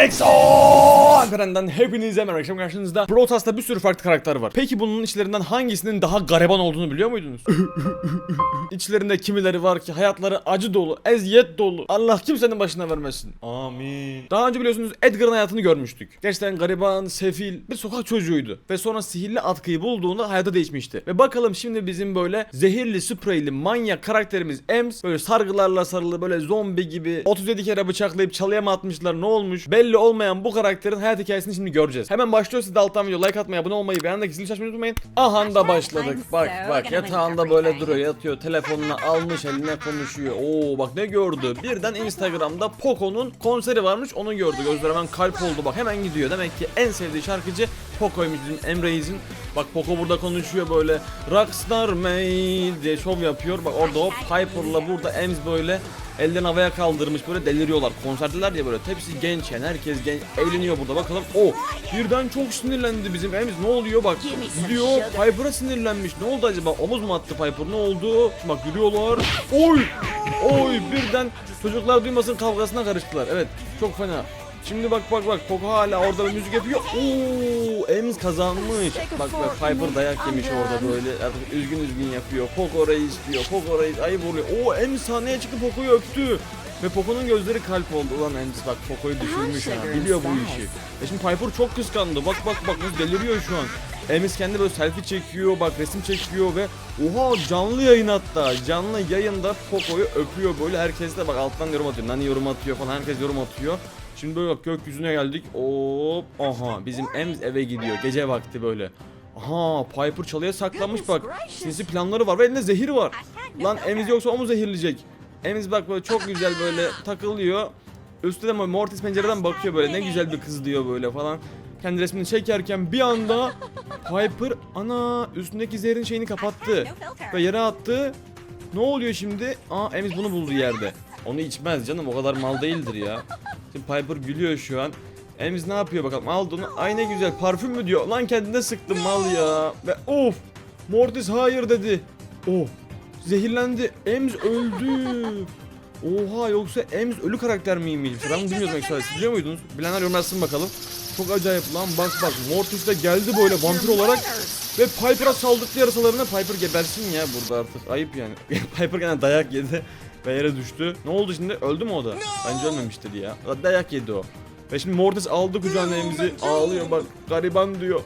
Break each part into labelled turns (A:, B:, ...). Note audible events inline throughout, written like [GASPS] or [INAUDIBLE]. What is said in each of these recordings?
A: EXO! Alperen'den hepinize merhaba akşam karşınızda. Brawl Stars'ta bir sürü farklı karakter var. Peki bunun içlerinden hangisinin daha gariban olduğunu biliyor muydunuz? [LAUGHS] İçlerinde kimileri var ki hayatları acı dolu, eziyet dolu. Allah kimsenin başına vermesin. Amin. Daha önce biliyorsunuz Edgar'ın hayatını görmüştük. Gerçekten gariban, sefil bir sokak çocuğuydu. Ve sonra sihirli atkıyı bulduğunda hayata değişmişti. Ve bakalım şimdi bizim böyle zehirli, spreyli, manyak karakterimiz Ems böyle sargılarla sarılı böyle zombi gibi 37 kere bıçaklayıp çalıya mı atmışlar ne olmuş belli olmayan bu karakterin hayat hikayesini şimdi göreceğiz. Hemen başlıyor siz de alttan video like atmayı, abone olmayı, beğenmek zil açmayı unutmayın. Aha da başladık. Bak bak yatağında böyle duruyor yatıyor telefonunu almış eline konuşuyor. Oo bak ne gördü. Birden Instagram'da Poco'nun konseri varmış onu gördü. Gözler hemen kalp oldu bak hemen gidiyor. Demek ki en sevdiği şarkıcı Poco'ymuş bizim Emre Reis'in. Bak Poco burada konuşuyor böyle Rockstar Made diye şov yapıyor. Bak orada hop Piper'la burada Ems böyle ellerini havaya kaldırmış böyle deliriyorlar. Konserdeler ya böyle hepsi genç yani herkes genç eğleniyor burada bakalım. O birden çok sinirlendi bizim Ems ne oluyor bak gidiyor Piper'a sinirlenmiş. Ne oldu acaba omuz mu attı Piper ne oldu? Bak yürüyorlar. Oy oy birden çocuklar duymasın kavgasına karıştılar. Evet çok fena. Şimdi bak bak bak Poco hala orada müzik yapıyor. Oo, Ems kazanmış. Bak bak Piper dayak yemiş orada böyle artık üzgün üzgün yapıyor. Poco reis diyor. Poco reis ayıp oluyor. Oo Ems sahneye çıktı Poco'yu öptü. Ve Poco'nun gözleri kalp oldu. Ulan Ems bak Poco'yu düşürmüş ha. Biliyor bu işi. E şimdi Piper çok kıskandı. Bak bak bak nasıl deliriyor şu an. Emis kendi böyle selfie çekiyor, bak resim çekiyor ve oha canlı yayın hatta. Canlı yayında Poco'yu öpüyor böyle herkes de bak alttan yorum atıyor. Nani yorum atıyor falan herkes yorum atıyor. Şimdi böyle bak gökyüzüne geldik. Hop aha bizim Ems eve gidiyor gece vakti böyle. Aha Piper çalıya saklanmış bak. Sinsi planları var ve elinde zehir var. Lan Ems yoksa o mu zehirleyecek? Ems bak böyle çok güzel böyle takılıyor. Üstte de Mortis pencereden bakıyor böyle ne güzel bir kız diyor böyle falan. Kendi resmini çekerken bir anda Piper ana üstündeki zehrin şeyini kapattı ve yere attı. Ne oluyor şimdi? Aa Ems bunu buldu yerde. Onu içmez canım o kadar mal değildir ya. Şimdi Piper gülüyor şu an. Ems ne yapıyor bakalım aldı onu. Ay ne güzel parfüm mü diyor. Lan kendine sıktı mal ya. Ve of Mortis hayır dedi. Oh zehirlendi. Ems öldü. Oha yoksa Ems ölü karakter miymiş? Ben bunu bilmiyordum ekstra. Siz biliyor muydunuz? Bilenler yorum yazsın bakalım. Çok acayip lan bak bak Mortis de geldi böyle vampir olarak ve Piper'a saldırdı yarasalarına Piper gebersin ya burada artık ayıp yani. [LAUGHS] Piper gene dayak yedi ve yere düştü. Ne oldu şimdi? Öldü mü o da? Bence ölmemiştir ya. Dayak yedi o. Ve şimdi Mortis aldı kucağına Ems'i ağlıyor bak gariban diyor.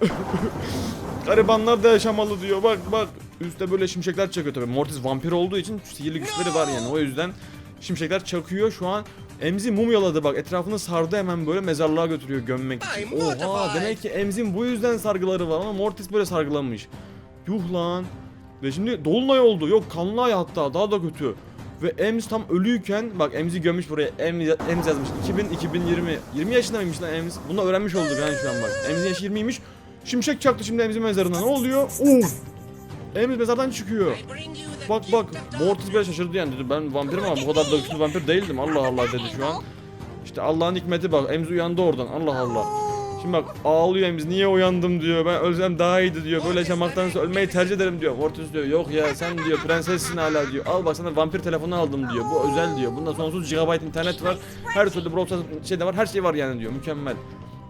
A: [LAUGHS] Garibanlar da yaşamalı diyor bak bak. Üstte böyle şimşekler çakıyor tabii. Mortis vampir olduğu için sihirli güçleri var yani o yüzden şimşekler çakıyor şu an. Emzi mumyaladı bak etrafını sardı hemen böyle mezarlığa götürüyor gömmek için. Oha demek ki Emz'in bu yüzden sargıları var ama Mortis böyle sargılanmış. Yuh lan. Ve şimdi dolunay oldu. Yok kanlı ay hatta daha da kötü. Ve Ems tam ölüyken bak Ems'i gömmüş buraya. Ems, Ems yazmış. 2000 2020. 20 yaşında mıymış lan Ems? Bunu öğrenmiş olduk yani şu an bak. Ems'in yaşı 20'ymiş. Şimşek çaktı şimdi Ems'in mezarına. Ne oluyor? Uf! Ems mezardan çıkıyor. Bak bak Mortis bile şaşırdı yani dedi ben vampirim ama bu kadar da güçlü vampir değildim Allah Allah dedi şu an. İşte Allah'ın hikmeti bak Emz uyandı oradan Allah Allah. Şimdi bak ağlıyor Emz niye uyandım diyor ben ölsem daha iyiydi diyor böyle yaşamaktansa ölmeyi tercih ederim diyor. Mortis diyor yok ya sen diyor prensessin hala diyor al bak sana vampir telefonu aldım diyor bu özel diyor bunda sonsuz GB internet var her türlü Brawl Stars şey de var her şey var yani diyor mükemmel.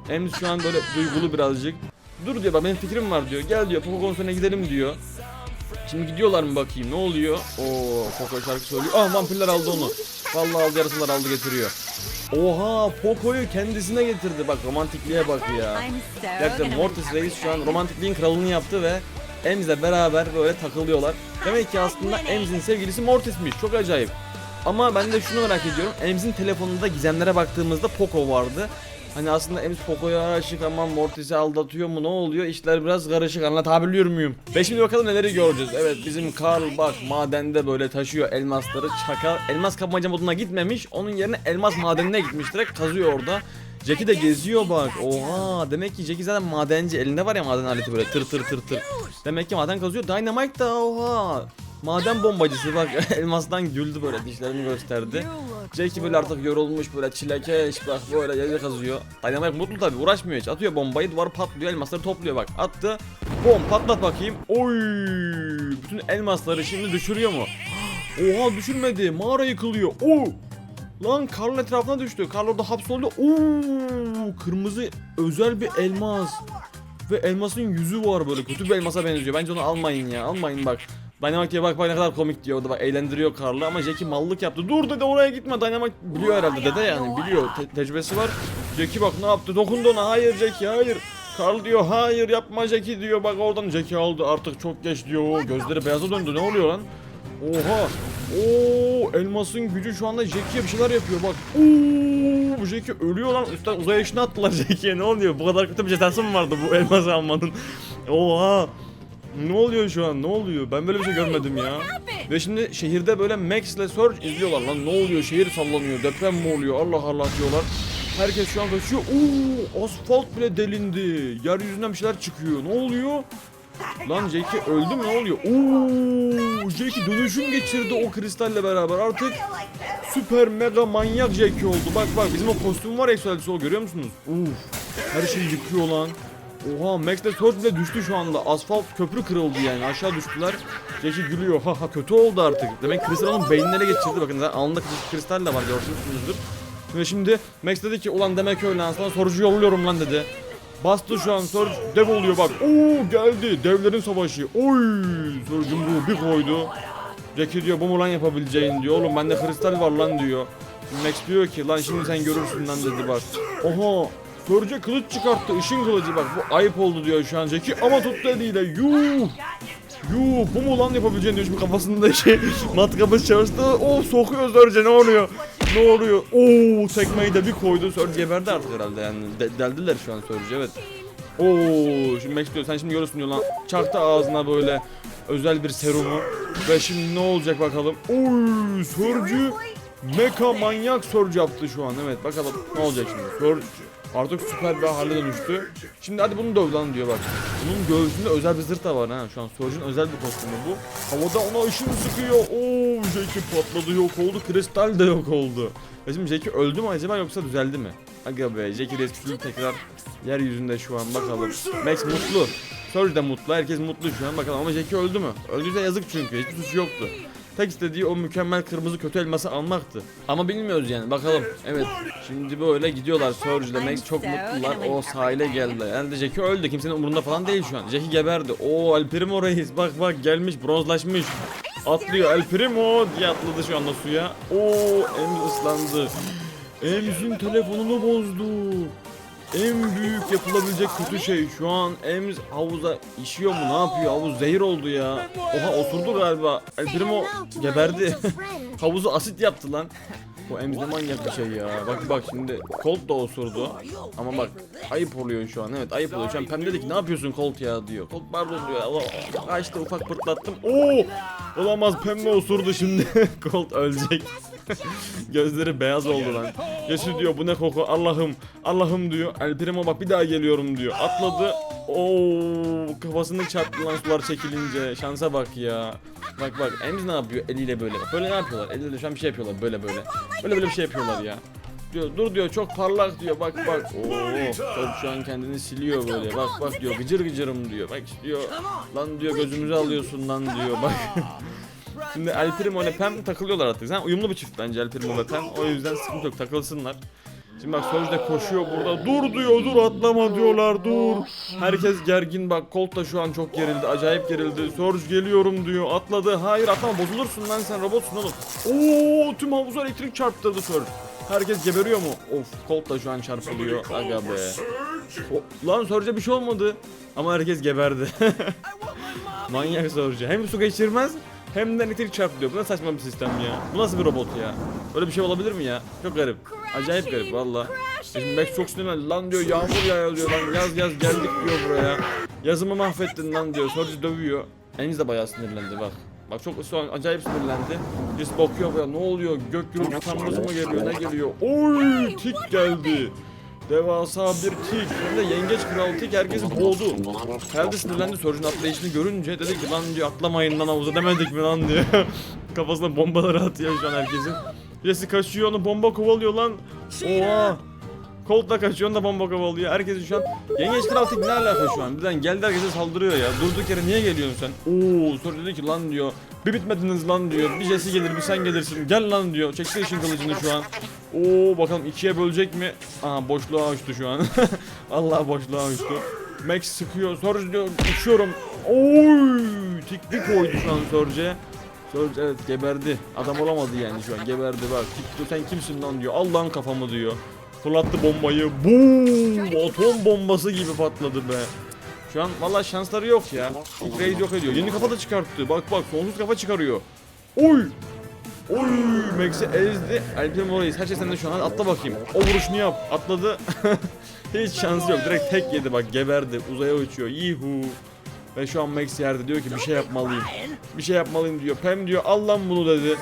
A: Emz şu an böyle duygulu birazcık. Dur diyor bak benim fikrim var diyor gel diyor Poco konserine gidelim diyor. Şimdi gidiyorlar mı bakayım ne oluyor? Oo Poco şarkı söylüyor. Ah vampirler aldı onu. Vallahi aldı yarısılar aldı getiriyor. Oha Poco'yu kendisine getirdi. Bak romantikliğe bak ya. Gerçekten Mortis Reis şu an romantikliğin kralını yaptı ve Ems'le beraber böyle takılıyorlar. Demek ki aslında Ems'in sevgilisi Mortis'miş. Çok acayip. Ama ben de şunu merak ediyorum. Ems'in telefonunda gizemlere baktığımızda Poco vardı. Hani aslında Ems Poco'ya aşık ama Mortis'i aldatıyor mu ne oluyor? İşler biraz karışık anlatabiliyor muyum? Ve şimdi bakalım neleri göreceğiz. Evet bizim Carl bak madende böyle taşıyor elmasları. Çakal elmas kapmaca moduna gitmemiş. Onun yerine elmas madenine gitmiş direkt kazıyor orada. Jackie de geziyor bak. Oha demek ki Jackie zaten madenci. Elinde var ya maden aleti böyle tır tır tır tır. Demek ki maden kazıyor. Dynamite da oha. Maden bombacısı bak [LAUGHS] elmastan güldü böyle dişlerini gösterdi. Jackie böyle artık yorulmuş böyle çilekeş bak böyle yeri kazıyor. Dynamite mutlu tabi uğraşmıyor hiç. Atıyor bombayı duvar patlıyor elmasları topluyor bak. Attı. Bom patlat bakayım. Oy! Bütün elmasları şimdi düşürüyor mu? [GASPS] Oha düşürmedi. Mağara yıkılıyor. Oo! Lan Karl'ın etrafına düştü. Karl orada hapsoldu. Oo, kırmızı özel bir elmas. Ve elmasın yüzü var böyle. Kötü bir elmasa benziyor. Bence onu almayın ya. Almayın bak. Dynamite diye bak bak ne kadar komik diyor. O da bak eğlendiriyor Karl'ı ama Jackie mallık yaptı. Dur dede oraya gitme. Dynamite biliyor herhalde dede yani. Biliyor. Te- tecrübesi var. Jackie bak ne yaptı? Dokundu ona. Hayır Jackie hayır. Karl diyor hayır yapma Jackie diyor. Bak oradan Jackie aldı artık çok geç diyor. Gözleri beyaza döndü. Ne oluyor lan? Oha. Oo elmasın gücü şu anda Jackie'ye bir şeyler yapıyor bak. Oo bu Jackie ölüyor lan. Üstten uzay ışını attılar Jackie'ye. Ne oluyor? Bu kadar kötü bir jetası mı vardı bu elması almanın? Oha. Ne oluyor şu an? Ne oluyor? Ben böyle bir şey görmedim ya. Ve şimdi şehirde böyle Max ile Surge izliyorlar lan. Ne oluyor? Şehir sallanıyor. Deprem mi oluyor? Allah Allah diyorlar. Herkes şu an kaçıyor. Oo, asfalt bile delindi. Yeryüzünden bir şeyler çıkıyor. Ne oluyor? Lan Jackie öldü mü? Ne oluyor? Oo, Jackie dönüşüm geçirdi o kristalle beraber. Artık süper mega manyak Jackie oldu. Bak bak bizim o kostüm var ya o görüyor musunuz? Uf. Her şey yıkıyor lan. Oha Max de Surge bile düştü şu anda. Asfalt köprü kırıldı yani aşağı düştüler. Jackie gülüyor. Ha ha kötü oldu artık. Demek kristal onun beynine geçirdi. Bakın alnında kristal de var görmüşsünüzdür. Ve şimdi Max dedi ki ulan demek öyle lan sana sorucu yolluyorum lan dedi. Bastı şu an Surge dev oluyor bak. Oo geldi devlerin savaşı. Oy Surge bu bir koydu. Jackie diyor bu mu lan yapabileceğin diyor. Oğlum bende kristal var lan diyor. Max diyor ki lan şimdi sen görürsün lan dedi bak. Oha Surge'e kılıç çıkarttı ışın kılıcı. Bak bu ayıp oldu diyor şu an Jackie ama tuttu eliyle. Yuh. Yuh! Bu mu lan yapabileceğin diyor. Şimdi kafasında şey [LAUGHS] matkabı çalıştı. Oo sokuyor Surge'e ne oluyor? Ne oluyor? Oo tekmeyi de bir koydu. Surge geberdi artık herhalde yani. De- deldiler şu an Surge evet. Oo şimdi Max diyor sen şimdi görürsün diyor lan. Çaktı ağzına böyle özel bir serumu. Ve şimdi ne olacak bakalım. Oy Surge'ü Meka manyak Surge yaptı şu an. Evet bakalım ne olacak şimdi? Surge artık süper bir hale dönüştü. Şimdi hadi bunu döv lan diyor bak. Bunun göğsünde özel bir zırh da var ha şu an Surge'ün özel bir kostümü bu. Havada ona ışın sıkıyor. Oo Jackie patladı yok oldu kristal de yok oldu. Ve şimdi Jackie öldü mü acaba yoksa düzeldi mi? Aga be Jackie resmi tekrar yeryüzünde şu an bakalım. Max mutlu. Surge de mutlu. Herkes mutlu şu an bakalım ama Jackie öldü mü? Öldüyse yazık çünkü hiçbir suçu yoktu. Tek istediği o mükemmel kırmızı kötü elması almaktı. Ama bilmiyoruz yani bakalım. Evet şimdi böyle gidiyorlar Surge Max çok mutlular. O sahile geldi. Yani de Jackie öldü. Kimsenin umurunda falan değil şu an. Jackie geberdi. Oo El Primo reis bak bak gelmiş bronzlaşmış. Atlıyor El Primo diye atladı şu anda suya. Oo Ems ıslandı. Ems'in telefonunu bozdu. En büyük yapılabilecek kötü şey şu an Ems havuza işiyor mu? Ne yapıyor? Havuz zehir oldu ya. Oha oturdu galiba. El Primo geberdi. [LAUGHS] Havuzu asit yaptı lan. Bu Ems ne manyak bir şey ya. Bak bak şimdi Colt da osurdu. Ama bak ayıp oluyor şu an. Evet ayıp oluyor. Şu an Pem dedi ki ne yapıyorsun Colt ya? diyor. Colt pardon diyor. Allah kaçtı ufak pırtlattım. Oo! Olamaz Pem de osurdu şimdi. [LAUGHS] Colt ölecek [LAUGHS] Gözleri beyaz oldu lan. Yaşı diyor bu ne koku Allah'ım Allah'ım diyor. El Primo bak bir daha geliyorum diyor. Atladı. Oo kafasını çarptı lan sular çekilince. Şansa bak ya. Bak bak Emz ne yapıyor eliyle böyle bak. Böyle ne yapıyorlar? Eliyle şu an bir şey yapıyorlar böyle böyle. Böyle böyle bir şey yapıyorlar ya. Diyor dur diyor çok parlak diyor bak bak. Oo şu an kendini siliyor böyle. Bak bak diyor gıcır gıcırım diyor. Bak diyor lan diyor gözümüzü alıyorsun lan diyor bak. [LAUGHS] Şimdi El Primo ile Pem takılıyorlar artık. Sen uyumlu bir çift bence El Primo ve Pem. O yüzden sıkıntı yok takılsınlar. Şimdi bak de koşuyor burada. Dur diyor dur atlama diyorlar dur. Herkes gergin bak Colt da şu an çok gerildi. Acayip gerildi. Surge geliyorum diyor. Atladı. Hayır atlama bozulursun lan sen robotsun oğlum. Oo tüm havuzu elektrik çarptırdı Surge. Herkes geberiyor mu? Of Colt da şu an çarpılıyor. Aga be. O- lan Surge'e bir şey olmadı. Ama herkes geberdi. [LAUGHS] Manyak Surge. Hem su geçirmez hem de elektrik çarpılıyor. Bu ne saçma bir sistem ya. Bu nasıl bir robot ya? Böyle bir şey olabilir mi ya? Çok garip. Acayip garip valla. Şimdi Max çok sinirlendi. Lan diyor yağmur yağıyor diyor lan. Yaz yaz geldik diyor buraya. Yazımı mahvettin lan diyor. Surge dövüyor. Eniz de bayağı sinirlendi bak. Bak çok şu an acayip sinirlendi. Birisi bakıyor buraya ne oluyor? Gök gürültü tanrısı mı geliyor? Ne geliyor? Oy tik geldi. Devasa bir tik. Hem de yengeç kral tik herkesi boğdu. Herhalde sinirlendi Surge'un atlayışını görünce dedi ki lan diyor atlamayın lan havuza demedik mi lan diyor. [LAUGHS] Kafasına bombaları atıyor şu an herkesin. Birisi kaçıyor onu bomba kovalıyor lan. Oha. Colt da kaçıyor onda bomba kovalıyor. Herkes şu an Yengeç Kral Tik ne alaka şu an? Birden geldi herkese saldırıyor ya. Durduk yere niye geliyorsun sen? Oo sonra dedi ki lan diyor. Bir bitmediniz lan diyor. Bir Jesse gelir bir sen gelirsin. Gel lan diyor. Çekti işin kılıcını şu an. Oo bakalım ikiye bölecek mi? Aha boşluğa uçtu şu an. [LAUGHS] Allah boşluğa uçtu. Max sıkıyor. Surge diyor uçuyorum. Oy! Tikli koydu şu an Surge'e. Surge evet geberdi. Adam olamadı yani şu an geberdi bak. Tikli sen kimsin lan diyor. Allah'ın kafamı diyor. Fırlattı bombayı. Boom! Atom bombası gibi patladı be. Şu an valla şansları yok ya. Raid yok ediyor. Yeni kafa da çıkarttı. Bak bak sonsuz kafa çıkarıyor. Oy! Oy! Max'i ezdi. Alp'im orayı. Her şey sende şu an. Hadi atla bakayım. O vuruşunu yap. Atladı. [LAUGHS] Hiç şansı yok. Direkt tek yedi bak. Geberdi. Uzaya uçuyor. Yuhu. Ve şu an Max yerde diyor ki bir şey yapmalıyım. Bir şey yapmalıyım diyor. Pem diyor al lan bunu dedi.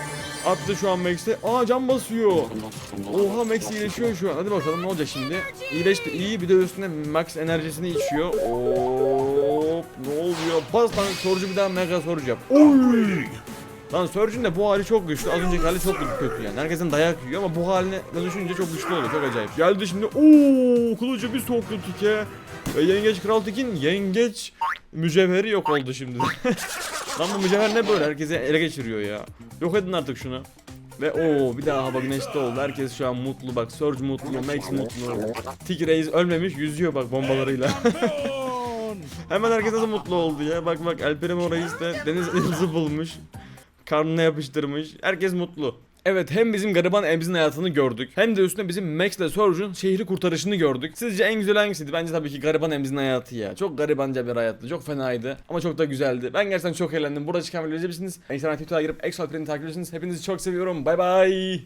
A: Attı şu an Max'e. Aa can basıyor. Oha Max iyileşiyor şu an. Hadi bakalım ne olacak şimdi. İyileşti iyi bir de üstüne Max enerjisini içiyor. Hop ne oluyor? Bas lan sorucu bir daha mega sorucu yap. Oy! Lan Surge'ün de bu hali çok güçlü. Az önceki hali çok kötü yani. Herkesin dayak yiyor ama bu haline dönüşünce çok güçlü oluyor. Çok acayip. Geldi şimdi. Oo, kılıcı bir soktu tike. Ve yengeç kral tikin yengeç mücevheri yok oldu şimdi. [LAUGHS] Lan bu mücevher ne böyle? Herkese ele geçiriyor ya. Yok edin artık şunu. Ve o bir daha hava güneşli oldu. Herkes şu an mutlu bak. Surge mutlu, Max mutlu. Tik Reis ölmemiş, yüzüyor bak bombalarıyla. [LAUGHS] Hemen herkes nasıl mutlu oldu ya. Bak bak Alper'im Reis de deniz yıldızı bulmuş. Karnına yapıştırmış. Herkes mutlu. Evet hem bizim gariban Emz'in hayatını gördük hem de üstüne bizim Max ile Surge'un şehri kurtarışını gördük. Sizce en güzel hangisiydi? Bence tabii ki gariban Emz'in hayatı ya. Çok garibanca bir hayattı. Çok fenaydı ama çok da güzeldi. Ben gerçekten çok eğlendim. Burada çıkan videoyu izleyebilirsiniz. Instagram Twitter'a girip Exo Alper'ini takip edebilirsiniz. Hepinizi çok seviyorum. Bay bay.